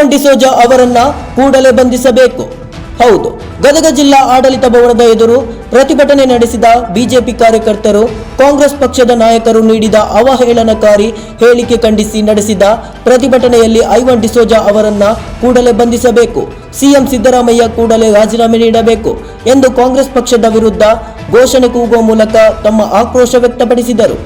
ಐವನ್ ಡಿಸೋಜಾ ಅವರನ್ನ ಕೂಡಲೇ ಬಂಧಿಸಬೇಕು. ಹೌದು, ಗದಗ ಜಿಲ್ಲಾ ಆಡಳಿತ ಭವನದ ಎದುರು ಪ್ರತಿಭಟನೆ ನಡೆಸಿದ ಬಿಜೆಪಿ ಕಾರ್ಯಕರ್ತರು, ಕಾಂಗ್ರೆಸ್ ಪಕ್ಷದ ನಾಯಕರು ನೀಡಿದ ಅವಹೇಳನಕಾರಿ ಹೇಳಿಕೆ ಖಂಡಿಸಿ ನಡೆಸಿದ ಪ್ರತಿಭಟನೆಯಲ್ಲಿ ಐವನ್ ಡಿಸೋಜಾ ಅವರನ್ನ ಕೂಡಲೇ ಬಂಧಿಸಬೇಕು. ಸಿಎಂ ಸಿದ್ದರಾಮಯ್ಯ ಕೂಡಲೇ ರಾಜೀನಾಮೆ ನೀಡಬೇಕು ಎಂದು ಕಾಂಗ್ರೆಸ್ ಪಕ್ಷದ ವಿರುದ್ಧ ಘೋಷಣೆ ಕೂಗುವ ಮೂಲಕ ತಮ್ಮ ಆಕ್ರೋಶ ವ್ಯಕ್ತಪಡಿಸಿದರು.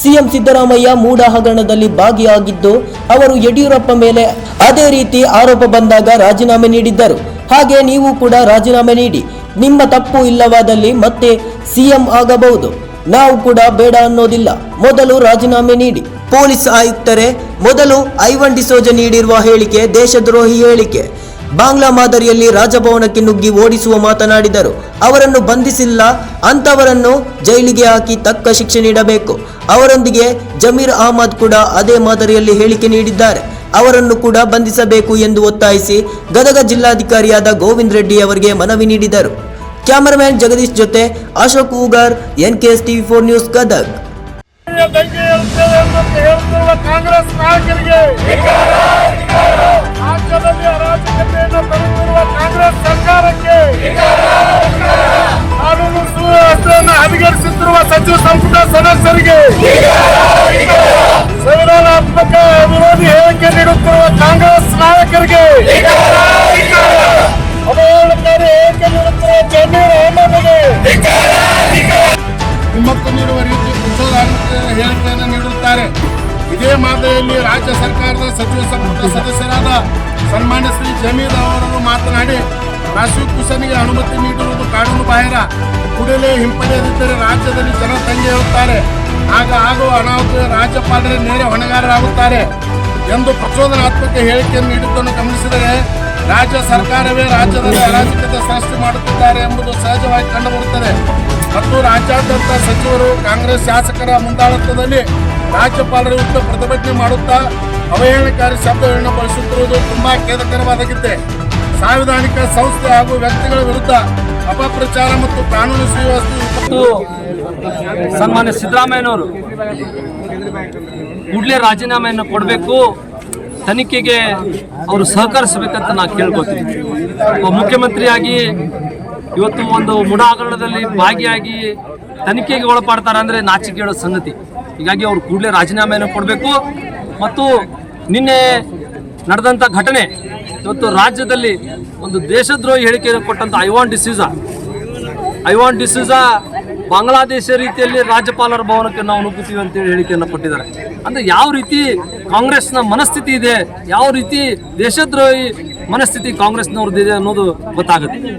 ಸಿಎಂ ಸಿದ್ದರಾಮಯ್ಯ ಮೂಡ ಹಗರಣದಲ್ಲಿ ಭಾಗಿಯಾಗಿದ್ದು ಅವರು ಯಡಿಯೂರಪ್ಪ ಮೇಲೆ ಅದೇ ರೀತಿ ಆರೋಪ ಬಂದಾಗ ರಾಜೀನಾಮೆ ನೀಡಿದ್ದರು. ಹಾಗೆ ನೀವು ಕೂಡ ರಾಜೀನಾಮೆ ನೀಡಿ. ನಿಮ್ಮ ತಪ್ಪು ಇಲ್ಲವಾದಲ್ಲಿ ಮತ್ತೆ ಸಿಎಂ ಆಗಬಹುದು. ನಾವು ಕೂಡ ಬೇಡ ಅನ್ನೋದಿಲ್ಲ. ಮೊದಲು ರಾಜೀನಾಮೆ ನೀಡಿ. ಪೊಲೀಸ್ ಆಯುಕ್ತರೇ, ಮೊದಲು ಐವನ್ ಡಿಸೋಜ ನೀಡಿರುವ ಹೇಳಿಕೆ ದೇಶದ್ರೋಹಿ ಹೇಳಿಕೆ. ಬಾಂಗ್ಲಾ ಮಾದರಿಯಲ್ಲಿ ರಾಜಭವನಕ್ಕೆ ನುಗ್ಗಿ ಓಡಿಸುವ ಮಾತನಾಡಿದರು. ಅವರನ್ನು ಬಂಧಿಸಿಲ್ಲ ಅಂತವರನ್ನು ಜೈಲಿಗೆ ಹಾಕಿ ತಕ್ಕ ಶಿಕ್ಷೆ ನೀಡಬೇಕು. ಅವರೊಂದಿಗೆ ಜಮೀರ್ ಅಹಮದ್ ಕೂಡ ಅದೇ ಮಾದರಿಯಲ್ಲಿ ಹೇಳಿಕೆ ನೀಡಿದ್ದಾರೆ. ಅವರನ್ನು ಕೂಡ ಬಂಧಿಸಬೇಕು ಎಂದು ಒತ್ತಾಯಿಸಿ ಗದಗ ಜಿಲ್ಲಾಧಿಕಾರಿಯಾದ ಗೋವಿಂದ್ ರೆಡ್ಡಿ ಅವರಿಗೆ ಮನವಿ ನೀಡಿದರು. ಕ್ಯಾಮರಾಮ್ಯಾನ್ ಜಗದೀಶ್ ಜೊತೆ Ashok Ugar N K S TV four news Gadag. ಕುಮ್ಮಕ್ಕು ನೀಡುವ ರೀತಿ ಪ್ರಚೋದನಾತ್ಮಕ ಹೇಳಿಕೆಯನ್ನು ನೀಡುತ್ತಾರೆ. ಇದೇ ಮಾದರಿಯಲ್ಲಿ ರಾಜ್ಯ ಸರ್ಕಾರದ ಸಚಿವ ಸಂಪುಟ ಸದಸ್ಯರಾದ ಸನ್ಮಾನ್ಯ ಶ್ರೀ ಜಮೀರ್ ಅವರು ಮಾತನಾಡಿ ಪ್ರಾಸಿಕ್ಯೂಷನ್ಗೆ ಅನುಮತಿ ನೀಡಿರುವುದು ಕಾನೂನು ಬಾಹಿರ. ಕೂಡಲೇ ಹಿಂಪಡೆಯದಿದ್ದರೆ ರಾಜ್ಯದಲ್ಲಿ ಜನ ತಂಗಿ ಹೇಳುತ್ತಾರೆ. ಆಗ ಆಗುವ ಅನಾಹುತ ರಾಜ್ಯಪಾಲರೇ ನೇರ ಹೊಣೆಗಾರರಾಗುತ್ತಾರೆ. ಎಂದು ಪ್ರಚೋದನಾತ್ಮಕ ಹೇಳಿಕೆಯನ್ನು ನೀಡಿದ್ದನ್ನು ಗಮನಿಸಿದರೆ, ರಾಜ್ಯ ಸರ್ಕಾರವೇ ರಾಜ್ಯದಲ್ಲಿ ಅರಾಜಕತೆ ಸೃಷ್ಟಿ ಮಾಡುತ್ತಿದ್ದಾರೆ ಎಂಬುದು ಸಹಜವಾಗಿ ಕಂಡುಬರುತ್ತದೆ. ಮತ್ತು ರಾಜ್ಯಾದ್ಯಂತ ಸಚಿವರು ಕಾಂಗ್ರೆಸ್ ಶಾಸಕರ ಮುಂದಾಳತ್ವದಲ್ಲಿ ರಾಜ್ಯಪಾಲರ ವಿರುದ್ಧ ಪ್ರತಿಭಟನೆ ಮಾಡುತ್ತಾ ಅವಹೇಳನಕಾರಿ ಶಬ್ದಗಳನ್ನು ಬಳಸುತ್ತಿರುವುದು ತುಂಬಾ ಖೇದಕರವಾದಾಗಿದೆ ಸಾಂವಿಧಾನಿಕ ಸಂಸ್ಥೆ ಹಾಗೂ ವ್ಯಕ್ತಿಗಳ ವಿರುದ್ಧ ಅಪಪ್ರಚಾರ ಮತ್ತು ಕಾನೂನು ಸುವ್ಯವಸ್ಥೆ ಸನ್ಮಾನ್ಯ ಸಿದ್ದರಾಮಯ್ಯನವರು ಕೂಡಲೇ ರಾಜೀನಾಮೆಯನ್ನು ಕೊಡಬೇಕು, ತನಿಖೆಗೆ ಅವರು ಸಹಕರಿಸಬೇಕಂತ ನಾವು ಕೇಳ್ಕೊತೀವಿ ಮುಖ್ಯಮಂತ್ರಿಯಾಗಿ ಇವತ್ತು ಒಂದು ಮುಡ ಹಗರಣದಲ್ಲಿ ಭಾಗಿಯಾಗಿ ತನಿಖೆಗೆ ಒಳಪಡ್ತಾರೆ ಅಂದರೆ ಹೇಳೋ ಸಂಗತಿ. ಹೀಗಾಗಿ ಅವರು ಕೂಡಲೇ ರಾಜೀನಾಮೆಯನ್ನು ಕೊಡಬೇಕು. ಮತ್ತು ನಿನ್ನೆ ನಡೆದಂಥ ಘಟನೆ, ಇವತ್ತು ರಾಜ್ಯದಲ್ಲಿ ಒಂದು ದೇಶದ್ರೋಹಿ ಹೇಳಿಕೆಯನ್ನು ಕೊಟ್ಟಂಥ ಐವಾನ್ ಡಿಸೀಸಾ. ಐವಾನ್ ಡಿಸೂಜಾ ಬಾಂಗ್ಲಾದೇಶ ರೀತಿಯಲ್ಲಿ ರಾಜ್ಯಪಾಲರ ಭವನಕ್ಕೆ ನಾವು ನುಗ್ಗುತ್ತೀವಿ ಅಂತೇಳಿ ಹೇಳಿಕೆಯನ್ನು ಕೊಟ್ಟಿದ್ದಾರೆ. ಅಂದ್ರೆ ಯಾವ ರೀತಿ ಕಾಂಗ್ರೆಸ್ನ ಮನಸ್ಥಿತಿ ಇದೆ, ಯಾವ ರೀತಿ ದೇಶದ್ರೋಹಿ ಮನಸ್ಥಿತಿ ಕಾಂಗ್ರೆಸ್ನವ್ರದ್ದು ಇದೆ ಅನ್ನೋದು ಗೊತ್ತಾಗುತ್ತೆ.